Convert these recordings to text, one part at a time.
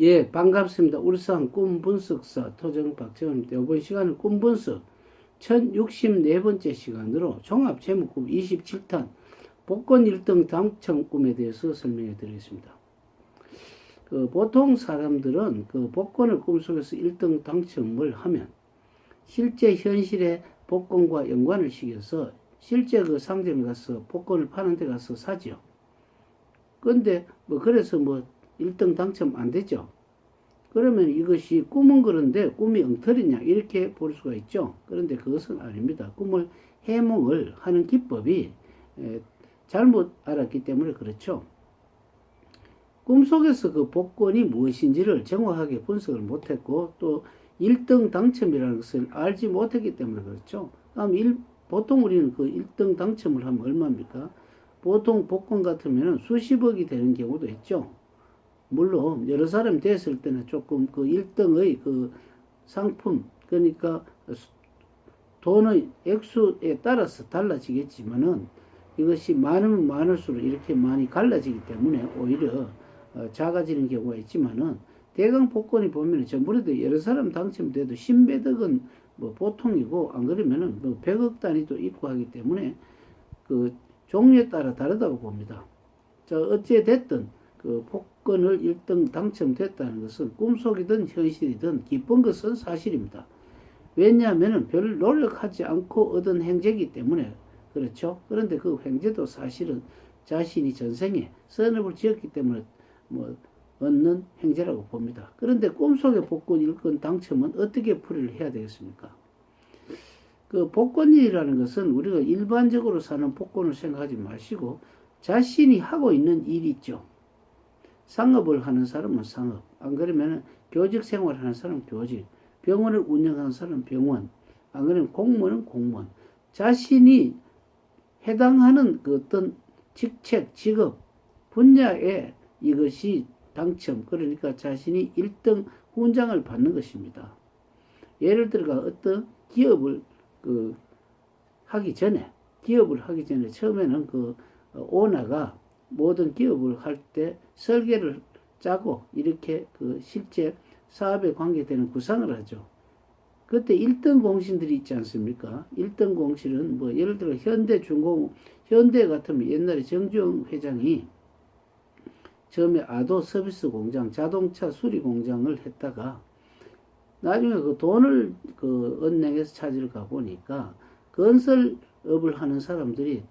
예, 반갑습니다. 울산 꿈분석사 토정 박재원입니다. 이번 시간은 꿈분석 1064번째 시간으로 종합 제목꿈 27탄 복권 1등 당첨 꿈에 대해서 설명해 드리겠습니다. 그 보통 사람들은 그 복권을 꿈속에서 1등 당첨을 하면 실제 현실의 복권과 연관을 시켜서 실제 그 상점에 가서 복권을 파는 데 가서 사지요. 근데 뭐 그래서 뭐 1등 당첨 안 되죠. 그러면 이것이 꿈은 그런데 꿈이 엉터리냐 이렇게 볼 수가 있죠. 그런데 그것은 아닙니다. 꿈을 해몽을 하는 기법이 에, 잘못 알았기 때문에 그렇죠. 꿈속에서 그 복권이 무엇인지를 정확하게 분석을 못했고 또 1등 당첨이라는 것을 알지 못했기 때문에 그렇죠. 다음 일, 보통 우리는 그 1등 당첨을 하면 얼마입니까? 보통 복권 같으면 수십억이 되는 경우도 있죠. 물론 여러 사람 됐을 때는 조금 그 1등의 그 상품 그러니까 돈의 액수에 따라서 달라지겠지만은 이것이 많으면 많을수록 이렇게 많이 갈라지기 때문에 오히려 어, 작아지는 경우가 있지만은 대강 복권이 보면은 전번에도 여러 사람 당첨돼도 신배덕은 뭐 보통이고 안 그러면은 뭐 100억 단위도 있고 하기 때문에 그 종류에 따라 다르다고 봅니다. 자 어찌 됐든 그 복 권을 1등 당첨됐다는 것은 꿈속이든 현실이든 기쁜 것은 사실입니다. 왜냐하면 별 노력하지 않고 얻은 행제이기 때문에 그렇죠. 그런데 그 행제도 사실은 자신이 전생에 선업을 지었기 때문에 뭐 얻는 행제라고 봅니다. 그런데 꿈속의 복권 1권 당첨은 어떻게 풀이를 해야 되겠습니까? 그 복권이라는 것은 우리가 일반적으로 사는 복권을 생각하지 마시고 자신이 하고 있는 일 있죠. 상업을 하는 사람은 상업, 안 그러면 교직 생활 하는 사람은 교직, 병원을 운영하는 사람은 병원, 안 그러면 공무원은 공무원. 자신이 해당하는 그 어떤 직책, 직업, 분야에 이것이 당첨, 그러니까 자신이 1등 훈장을 받는 것입니다. 예를 들어 어떤 기업을 그 하기 전에, 기업을 하기 전에 처음에는 그 오너가 모든 기업을 할 때 설계를 짜고 이렇게 그 실제 사업에 관계되는 구상을 하죠. 그때 1등 공신들이 있지 않습니까? 1등 공신은 뭐 예를 들어 현대중공, 현대 같으면 옛날에 정주영 회장이 처음에 아도 서비스 공장, 자동차 수리 공장을 했다가 나중에 그 돈을 그 은행에서 찾으러 가 보니까 건설업을 하는 사람들이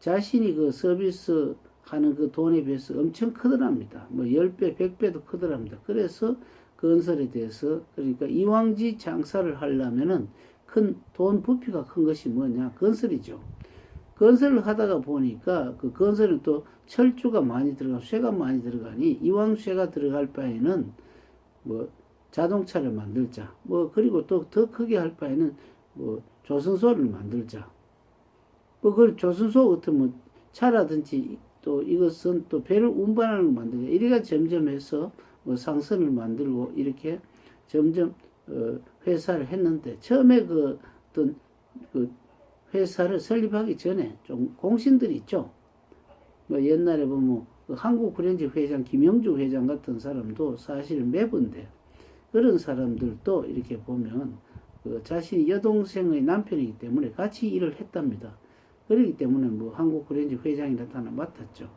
자신이 그 서비스 하는 그 돈에 비해서 엄청 크더랍니다. 뭐 10배, 100배도 크더랍니다. 그래서 건설에 대해서 그러니까 이왕지 장사를 하려면은 큰 돈 부피가 큰 것이 뭐냐? 건설이죠. 건설을 하다가 보니까 그 건설은 또 철주가 많이 들어가, 쇠가 많이 들어가니 이왕 쇠가 들어갈 바에는 뭐 자동차를 만들자. 뭐 그리고 또 더 크게 할 바에는 뭐 조선소를 만들자. 뭐 그 조선소 같으면 차라든지 또 이것은 또 배를 운반하는 걸 만들자. 이래가 점점 해서 뭐 상선을 만들고 이렇게 점점 어 회사를 했는데 처음에 그 어떤 그 회사를 설립하기 전에 좀 공신들이 있죠. 뭐 옛날에 보면 그 한국구련지 회장 김영주 회장 같은 사람도 사실 매분데 그런 사람들도 이렇게 보면 그 자신이 여동생의 남편이기 때문에 같이 일을 했답니다. 그렇기 때문에 뭐 한국구련지 회장이 나타나 맡았죠.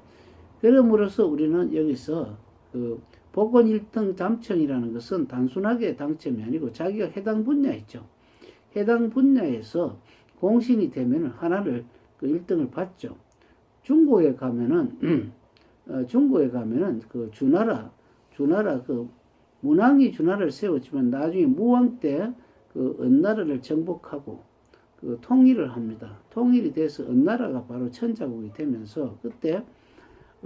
그럼으로써 우리는 여기서 그 복권 1등 당첨이라는 것은 단순하게 당첨이 아니고 자기가 해당 분야 있죠. 해당 분야에서 공신이 되면 하나를 그 1등을 받죠. 중국에 가면은 어, 중국에 가면은 그 주나라 주나라 그 문왕이 주나라를 세웠지만 나중에 무왕 때 그 은나라를 정복하고 그 통일을 합니다. 통일이 돼서 은나라가 바로 천자국이 되면서 그때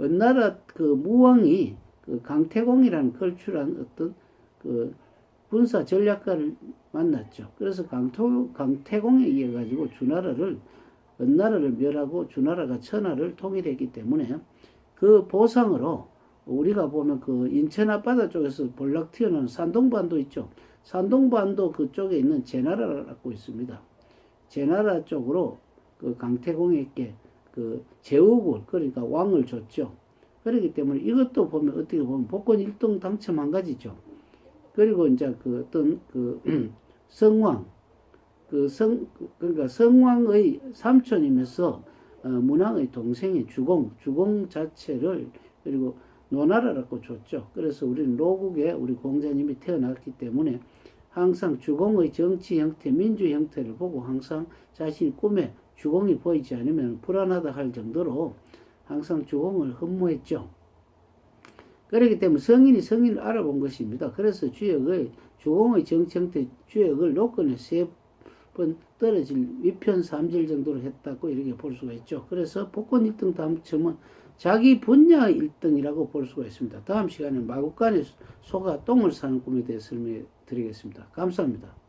은나라 그 무왕이 그 강태공이라는 걸출한 어떤 그 군사 전략가를 만났죠. 그래서 강토, 강태공에 의해 가지고 주나라를 은나라를 멸하고 주나라가 천하를 통일했기 때문에 그 보상으로 우리가 보면 그 인천 앞바다 쪽에서 볼락 튀어나오는 산동반도 있죠. 산동반도 그쪽에 있는 제나라를 갖고 있습니다. 제나라 쪽으로 그 강태공에게 그 제국을 그러니까 왕을 줬죠. 그렇기 때문에 이것도 보면 어떻게 보면 복권 1등 당첨 한 가지죠. 그리고 이제 그 어떤 그 성왕 그 성 그러니까 성왕의 삼촌이면서 어, 문왕의 동생의 주공 주공 자체를 그리고 노나라라고 줬죠. 그래서 우리는 로국에 우리 공자님이 태어났기 때문에 항상 주공의 정치 형태, 민주 형태를 보고 항상 자신의 꿈에 주공이 보이지 않으면 불안하다 할 정도로 항상 주공을 흠모했죠. 그렇기 때문에 성인이 성인을 알아본 것입니다. 그래서 주역의 주공의 정치 형태 주역을 노건에 세 번 떨어질 위편 삼질 정도로 했다고 이렇게 볼 수가 있죠. 그래서 복권 1등 당첨은 자기 분야의 1등이라고 볼 수가 있습니다. 다음 시간에 마구간에 소가 똥을 싸는 꿈에 대해 설명해 드리겠습니다. 감사합니다.